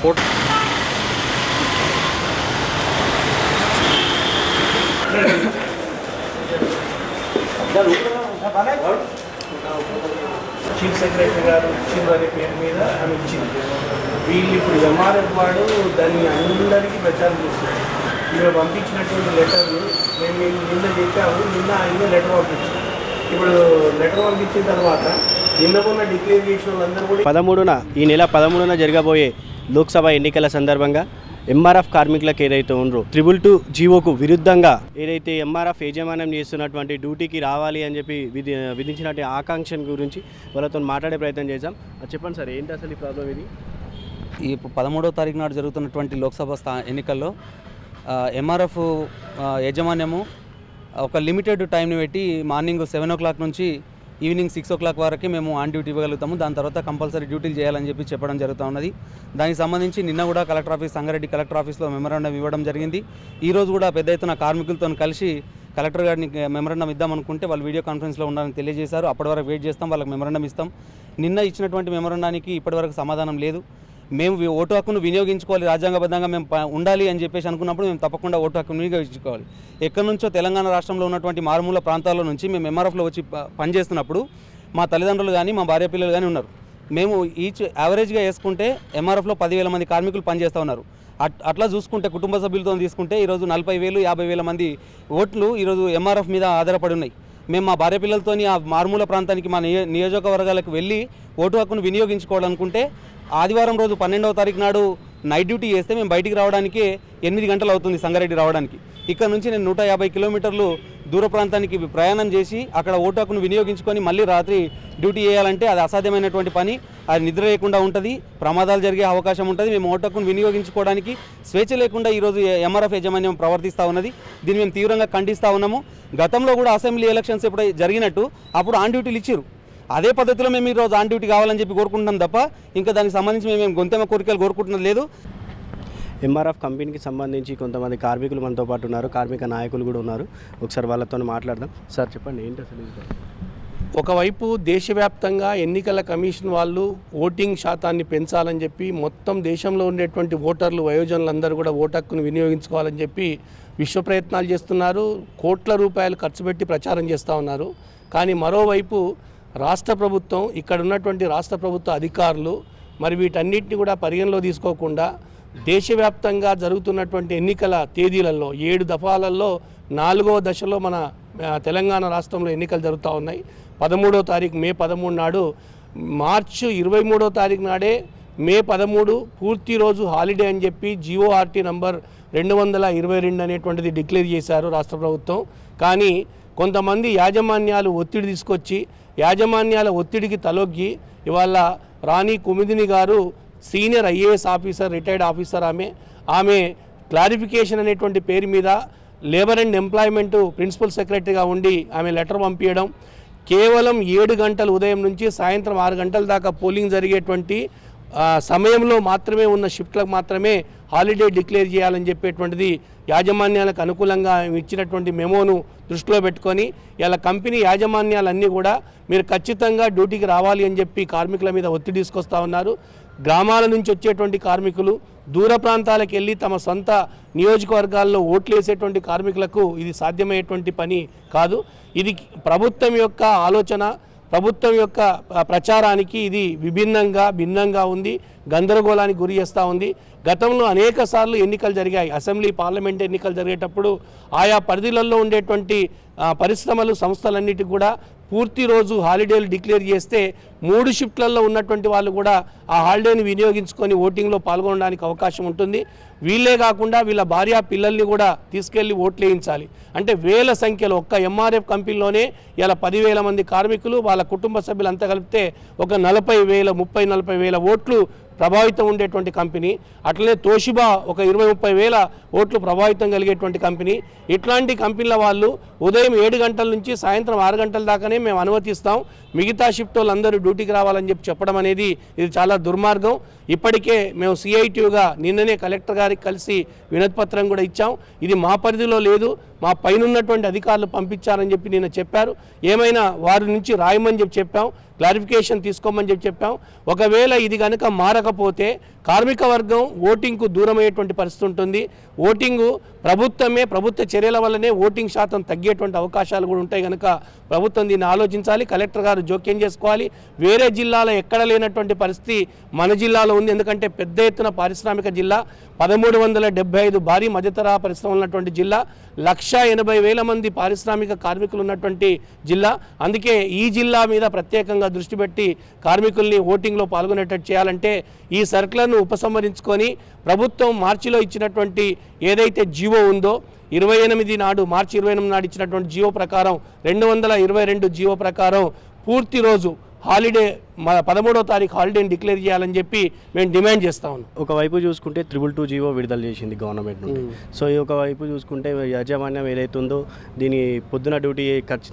Photo chief secretary గారు ఇచ్చిండ్రు అనే పేరు మీద ఆమె ఇచ్చింది. వీళ్ళు ఇప్పుడు ఎంఆర్ఎఫ్ వాడు దాన్ని అందరికీ ప్రచారం చేస్తున్నారు. ఈమె పంపించినటువంటి లెటర్లు మేము మేము నిన్న చెప్పాము నిన్న ఆయన లెటర్ పంపించాం ఇప్పుడు లెటర్ పంపించిన తర్వాత నిన్న మొన్న డిక్లేర్ చేసిన వాళ్ళందరూ కూడా పదమూడున ఈ నెల పదమూడున జరగబోయే లోక్సభ ఎన్నికల సందర్భంగా ఎంఆర్ఎఫ్ కార్మికులకు ఏదైతే ఉండ్రో ట్రిపుల్ టూ జీవోకు విరుద్ధంగా ఏదైతే ఎంఆర్ఎఫ్ యాజమాన్యం చేస్తున్నటువంటి డ్యూటీకి రావాలి అని చెప్పి విధి విధించినటువంటి ఆకాంక్ష గురించి వాళ్ళతో మాట్లాడే ప్రయత్నం చేద్దాం అది చెప్పండి సార్ ఏంటి అసలు ఈ ప్రాబ్లం ఇది? ఈ పదమూడవ తారీఖు నాడు జరుగుతున్నటువంటి లోక్సభ స్థా ఎన్నికల్లో ఎంఆర్ఎఫ్ యాజమాన్యము ఒక లిమిటెడ్ టైంని పెట్టి మార్నింగ్ సెవెన్ ఓ క్లాక్ నుంచి ఈవినింగ్ సిక్స్ ఓ క్లాక్ వరకు మేము ఆన్ డ్యూటీ ఇవ్వగలుగుతాము. దాని తర్వాత కంపల్సరీ డ్యూటీలు చేయాలని చెప్పి చెప్పడం జరుగుతూ ఉన్నది. దానికి సంబంధించి నిన్న కూడా కలెక్టర్ ఆఫీస్ సంగారెడ్డి కలెక్టర్ ఆఫీస్లో మెమరాండం ఇవ్వడం జరిగింది. ఈరోజు కూడా పెద్ద ఎత్తున కార్మికులతో కలిసి కలెక్టర్ గారిని మెమరాండం ఇద్దాం అనుకుంటే వాళ్ళు వీడియో కాన్ఫరెన్స్లో ఉండాలని తెలియజేశారు. అప్పటి వరకు వెయిట్ చేస్తాం వాళ్ళకి మెమరాండం ఇస్తాం. నిన్న ఇచ్చినటువంటి మెమరాండానికి ఇప్పటివరకు సమాధానం లేదు. మేము ఓటు హక్కును వినియోగించుకోవాలి రాజ్యాంగబద్ధంగా మేము ఉండాలి అని చెప్పేసి అనుకున్నప్పుడు మేము తప్పకుండా ఓటు హక్కును వినియోగించుకోవాలి. ఎక్కడి నుంచో తెలంగాణ రాష్ట్రంలో ఉన్నటువంటి మారుమూల ప్రాంతాల నుంచి మేము ఎంఆర్ఎఫ్లో వచ్చి పనిచేస్తున్నప్పుడు మా తల్లిదండ్రులు కానీ మా భార్య పిల్లలు కానీ ఉన్నారు. మేము ఈచ్ యావరేజ్గా వేసుకుంటే ఎంఆర్ఎఫ్లో పదివేల మంది కార్మికులు పనిచేస్తూ ఉన్నారు. అట్ అట్లా చూసుకుంటే కుటుంబ సభ్యులతో తీసుకుంటే ఈరోజు నలభై వేలు యాభై వేల మంది ఓట్లు ఈరోజు ఎంఆర్ఎఫ్ మీద ఆధారపడి ఉన్నాయి. మేము మా భార్య పిల్లలతోని ఆ మారుమూల ప్రాంతానికి మా నియో నియోజకవర్గాలకు వెళ్ళి ఓటు హక్కును వినియోగించుకోవాలనుకుంటే ఆదివారం రోజు పన్నెండవ తారీఖు నాడు నైట్ డ్యూటీ చేస్తే మేము బయటికి రావడానికి ఎనిమిది గంటలు అవుతుంది సంగారెడ్డి రావడానికి. ఇక్కడ నుంచి నేను నూట యాభై కిలోమీటర్లు దూర ప్రాంతానికి ప్రయాణం చేసి అక్కడ ఓటు హక్కును వినియోగించుకొని మళ్ళీ రాత్రి డ్యూటీ చేయాలంటే అది అసాధ్యమైనటువంటి పని. అది నిద్ర లేకుండా ఉంటుంది ప్రమాదాలు జరిగే అవకాశం ఉంటుంది. మేము ఓటు హక్కును వినియోగించుకోవడానికి స్వేచ్ఛ లేకుండా ఈరోజు ఎంఆర్ఎఫ్ యాజమాన్యం ప్రవర్తిస్తూ ఉన్నది. దీన్ని మేము తీవ్రంగా ఖండిస్తూ ఉన్నాము. గతంలో కూడా అసెంబ్లీ ఎలక్షన్స్ ఎప్పుడు జరిగినట్టు అప్పుడు ఆన్ డ్యూటీలు ఇచ్చారు అదే పద్ధతిలో మేము ఈరోజు ఆన్ డ్యూటీ కావాలని చెప్పి కోరుకుంటున్నాం తప్ప ఇంకా దానికి సంబంధించి మేము గొంతమ కోరికలు కోరుకుంటున్నది లేదు. ఎంఆర్ఎఫ్ కంపెనీకి సంబంధించి కొంతమంది కార్మికులు మనతో పాటు ఉన్నారు. కార్మిక నాయకులు కూడా ఉన్నారు. ఒకసారి వాళ్ళతో మాట్లాడదాం. సార్ చెప్పండి ఏంటి అసలు ఒకవైపు దేశవ్యాప్తంగా ఎన్నికల కమిషన్ వాళ్ళు ఓటింగ్ శాతాన్ని పెంచాలని చెప్పి మొత్తం దేశంలో ఉండేటువంటి ఓటర్లు వయోజనులందరూ కూడా ఓటక్కును వినియోగించుకోవాలని చెప్పి విశ్వ ప్రయత్నాలు చేస్తున్నారు. కోట్ల రూపాయలు ఖర్చు పెట్టి ప్రచారం చేస్తూ ఉన్నారు. కానీ మరోవైపు రాష్ట్ర ప్రభుత్వం ఇక్కడ ఉన్నటువంటి రాష్ట్ర ప్రభుత్వ అధికారులు మరి వీటన్నిటిని కూడా పరిగణలో తీసుకోకుండా దేశవ్యాప్తంగా జరుగుతున్నటువంటి ఎన్నికల తేదీలలో ఏడు దఫాలలో నాలుగవ దశలో మన తెలంగాణ రాష్ట్రంలో ఎన్నికలు జరుగుతూ ఉన్నాయి. పదమూడో తారీఖు మే పదమూడు నాడు మార్చి ఇరవై మూడో తారీఖు నాడే మే పదమూడు పూర్తి రోజు హాలిడే అని చెప్పి జిఓఆర్టీ నంబర్ రెండు వందల ఇరవై రెండు అనేటువంటిది డిక్లేర్ చేశారు రాష్ట్ర ప్రభుత్వం. కానీ కొంతమంది యాజమాన్యాలు ఒత్తిడి తీసుకొచ్చి యాజమాన్యాల ఒత్తిడికి తలొగ్గి ఇవాళ రాణి కుమిదిని గారు senior IAS officer retired officer ఆమె. ఆమె క్లారిఫికేషన్ అనేటువంటి పేరు మీద లేబర్ అండ్ ఎంప్లాయ్మెంట్ ప్రిన్సిపల్ సెక్రటరీగా ఉండి ఆమె లెటర్ పంపించడం కేవలం ఏడు గంటల ఉదయం నుంచి సాయంత్రం ఆరు గంటల దాకా పోలింగ్ జరిగేటువంటి సమయంలో మాత్రమే ఉన్న షిఫ్ట్లకు మాత్రమే హాలిడే డిక్లేర్ చేయాలని చెప్పేటువంటిది యాజమాన్యాలకు అనుకూలంగా ఇచ్చినటువంటి మెమోను దృష్టిలో పెట్టుకొని ఇలా కంపెనీ యాజమాన్యాలన్నీ కూడా మీరు ఖచ్చితంగా డ్యూటీకి రావాలి అని చెప్పి కార్మికుల మీద ఒత్తిడి తీసుకొస్తా ఉన్నారు. గ్రామాల నుంచి వచ్చేటువంటి కార్మికులు దూర ప్రాంతాలకు వెళ్ళి తమ సొంత నియోజకవర్గాల్లో ఓట్లు వేసేటువంటి కార్మికులకు ఇది సాధ్యమయ్యేటువంటి పని కాదు. ఇది ప్రభుత్వం యొక్క ఆలోచన ప్రభుత్వం యొక్క ప్రచారానికి ఇది విభిన్నంగా భిన్నంగా ఉంది గందరగోళానికి గురి చేస్తూ ఉంది. గతంలో అనేక సార్లు ఎన్నికలు జరిగాయి. అసెంబ్లీ పార్లమెంట్ ఎన్నికలు జరిగేటప్పుడు ఆయా పరిధిలలో ఉండేటువంటి పరిశ్రమలు సంస్థలన్నిటికీ కూడా పూర్తి రోజు హాలిడేలు డిక్లేర్ చేస్తే మూడు షిఫ్ట్లలో ఉన్నటువంటి వాళ్ళు కూడా ఆ హాలిడేని వినియోగించుకొని ఓటింగ్లో పాల్గొనడానికి అవకాశం ఉంటుంది. వీళ్ళే కాకుండా వీళ్ళ భార్య పిల్లల్ని కూడా తీసుకెళ్ళి ఓట్లు వేయించాలి. అంటే వేల సంఖ్యలో ఒక్క ఎంఆర్ఎఫ్ కంపెనీలోనే ఇలా పదివేల మంది కార్మికులు వాళ్ళ కుటుంబ సభ్యులు అంతా కలిపితే ఒక నలభై వేల ముప్పై నలభై వేల ఓట్లు ప్రభావితం ఉండేటువంటి కంపెనీ అట్లనే తోషిబా ఒక ఇరవై ముప్పై వేల ఓట్లు ప్రభావితం కలిగేటువంటి కంపెనీ. ఇట్లాంటి కంపెనీల వాళ్ళు ఉదయం ఏడు గంటల నుంచి సాయంత్రం ఆరు గంటల దాకానే మేము అనుమతిస్తాం. మిగతా షిఫ్ట్ వాళ్ళందరూ డ్యూటీకి రావాలని చెప్పి చెప్పడం అనేది ఇది చాలా దుర్మార్గం. ఇప్పటికే మేము సిఐటియుగా నిన్ననే కలెక్టర్ గారికి కలిసి వినతిపత్రం కూడా ఇచ్చాం. ఇది మా పరిధిలో లేదు. మా పైన ఉన్నటువంటి అధికారులు పంపించారని చెప్పి నిన్న చెప్పారు. ఏమైనా వారి నుంచి రాయమని చెప్పి చెప్పాం. క్లారిఫికేషన్ తీసుకోమని చెప్పి చెప్పాం. ఒకవేళ ఇది కనుక మారకపోతే కార్మిక వర్గం ఓటింగ్కు దూరమయ్యేటువంటి పరిస్థితి ఉంటుంది. ఓటింగు ప్రభుత్వమే ప్రభుత్వ చర్యల వల్లనే ఓటింగ్ శాతం తగ్గేటువంటి అవకాశాలు కూడా ఉంటాయి కనుక ప్రభుత్వం దీన్ని ఆలోచించాలి. కలెక్టర్ గారు జోక్యం చేసుకోవాలి. వేరే జిల్లాలో ఎక్కడ లేనటువంటి పరిస్థితి మన జిల్లాలో ఉంది. ఎందుకంటే పెద్ద ఎత్తున పారిశ్రామిక జిల్లా పదమూడు వందల డెబ్బై ఐదు భారీ మధ్యతరహా పరిశ్రమలు ఉన్నటువంటి జిల్లా లక్ష లక్ష ఎనభై వేల మంది పారిశ్రామిక కార్మికులు ఉన్నటువంటి జిల్లా. అందుకే ఈ జిల్లా మీద ప్రత్యేకంగా దృష్టి పెట్టి కార్మికుల్ని ఓటింగ్లో పాల్గొనేటట్టు చేయాలంటే ఈ సర్కులర్ను ఉపసంహరించుకొని ప్రభుత్వం మార్చిలో ఇచ్చినటువంటి ఏదైతే జీవో ఉందో ఇరవై ఎనిమిది నాడు మార్చి ఇరవై ఎనిమిది నాడు ఇచ్చినటువంటి జీవో ప్రకారం రెండు వందల ఇరవై రెండు జీవో ప్రకారం పూర్తి రోజు హాలిడే మన పదమూడవ తారీఖు హాలిడేని డిక్లేర్ చేయాలని చెప్పి మేము డిమాండ్ చేస్తా ఉన్నాం. ఒకవైపు చూసుకుంటే త్రిబుల్ టూ జీవో విడుదల చేసింది గవర్నమెంట్ నుండి. సో ఈ ఒకవైపు చూసుకుంటే యాజమాన్యం ఏదైతుందో దీని పొద్దున డ్యూటీ ఖర్చు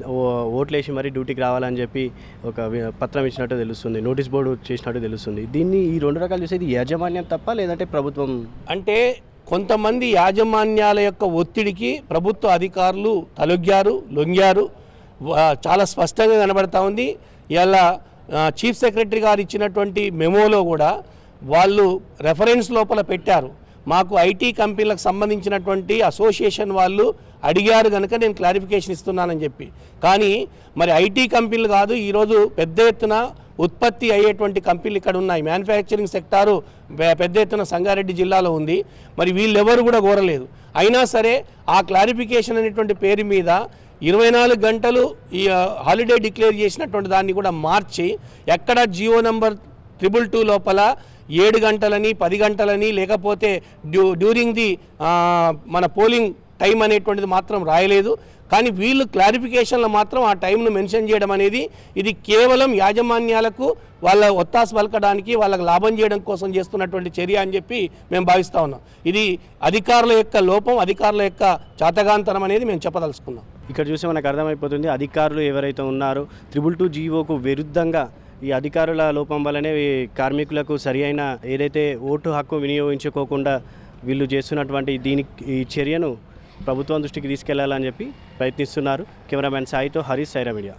ఓట్లేసి మరీ డ్యూటీకి రావాలని చెప్పి ఒక పత్రం ఇచ్చినట్టు తెలుస్తుంది నోటీస్ బోర్డు చేసినట్టు తెలుస్తుంది. దీన్ని ఈ రెండు రకాలు చూసేది యాజమాన్యం తప్ప లేదంటే ప్రభుత్వం అంటే కొంతమంది యాజమాన్యాల యొక్క ఒత్తిడికి ప్రభుత్వ అధికారులు తలొగ్గారు లొంగారు చాలా స్పష్టంగా కనబడతా ఉంది. ఇలా చీఫ్ సెక్రటరీ గారు ఇచ్చినటువంటి మెమోలో కూడా వాళ్ళు రెఫరెన్స్ లోపల పెట్టారు. మాకు ఐటీ కంపెనీలకు సంబంధించినటువంటి అసోసియేషన్ వాళ్ళు అడిగారు కనుక నేను క్లారిఫికేషన్ ఇస్తున్నానని చెప్పి. కానీ మరి ఐటీ కంపెనీలు కాదు ఈరోజు పెద్ద ఎత్తున ఉత్పత్తి అయ్యేటువంటి కంపెనీలు ఇక్కడ ఉన్నాయి. మ్యానుఫ్యాక్చరింగ్ సెక్టారు పెద్ద ఎత్తున సంగారెడ్డి జిల్లాలో ఉంది. మరి వీళ్ళెవరు కూడా కోరలేదు. అయినా సరే ఆ క్లారిఫికేషన్ అనేటువంటి పేరు మీద ఇరవై నాలుగు గంటలు ఈ హాలిడే డిక్లేర్ చేసినటువంటి దాన్ని కూడా మార్చి ఎక్కడ జియో నంబర్ ట్రిపుల్ టూ లోపల ఏడు గంటలని పది గంటలని లేకపోతే డ్యూ డ్యూరింగ్ ది మన పోలింగ్ టైం అనేటువంటిది మాత్రం రాయలేదు. కానీ వీళ్ళు క్లారిఫికేషన్లో మాత్రం ఆ టైంను మెన్షన్ చేయడం అనేది ఇది కేవలం యాజమాన్యాలకు వాళ్ళ ఒత్తాసు పలకడానికి వాళ్ళకి లాభం చేయడం కోసం చేస్తున్నటువంటి చర్య అని చెప్పి మేము భావిస్తూ ఉన్నాం. ఇది అధికారుల యొక్క లోపం అధికారుల యొక్క చాతగాంతరం అనేది మేము చెప్పదలుచుకున్నాం. ఇక్కడ చూస్తే మనకు అర్థమైపోతుంది అధికారులు ఎవరైతే ఉన్నారో త్రిబుల్ టూ జీవోకు విరుద్ధంగా ఈ అధికారుల లోపం వల్లనే కార్మికులకు సరి అయిన ఏదైతే ఓటు హక్కు వినియోగించుకోకుండా వీళ్ళు చేస్తున్నటువంటి దీని ఈ చర్యను ప్రభుత్వం దృష్టికి తీసుకెళ్ళాలని చెప్పి ప్రయత్నిస్తున్నారు. కెమెరామ్యాన్ సాయితో హరీష్ సైరా మీడియా.